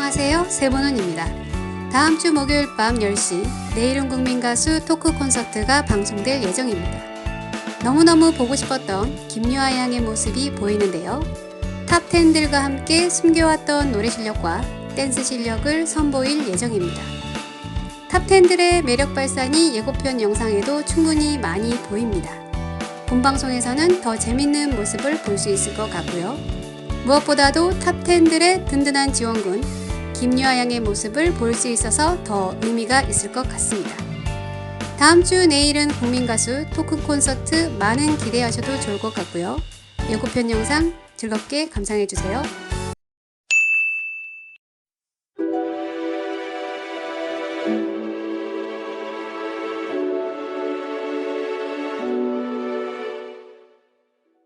안녕하세요. 세보는입니다. 다음 주 목요일 밤 10시 내일은 국민 가수 토크 콘서트가 방송될 예정입니다. 너무너무 보고 싶었던 김유아 양의 모습이 보이는데요. 탑10들과 함께 숨겨왔던 노래 실력과 댄스 실력을 선보일 예정입니다. 탑10들의 매력 발산이 예고편 영상에도 충분히 많이 보입니다. 본 방송에서는 더 재밌는 모습을 볼 수 있을 것 같고요. 무엇보다도 탑10들의 든든한 지원군 김유아 양의 모습을 볼 수 있어서 더 의미가 있을 것 같습니다. 다음 주 내일은 국민 가수 토크 콘서트 많은 기대하셔도 좋을 것 같고요. 예고편 영상 즐겁게 감상해 주세요.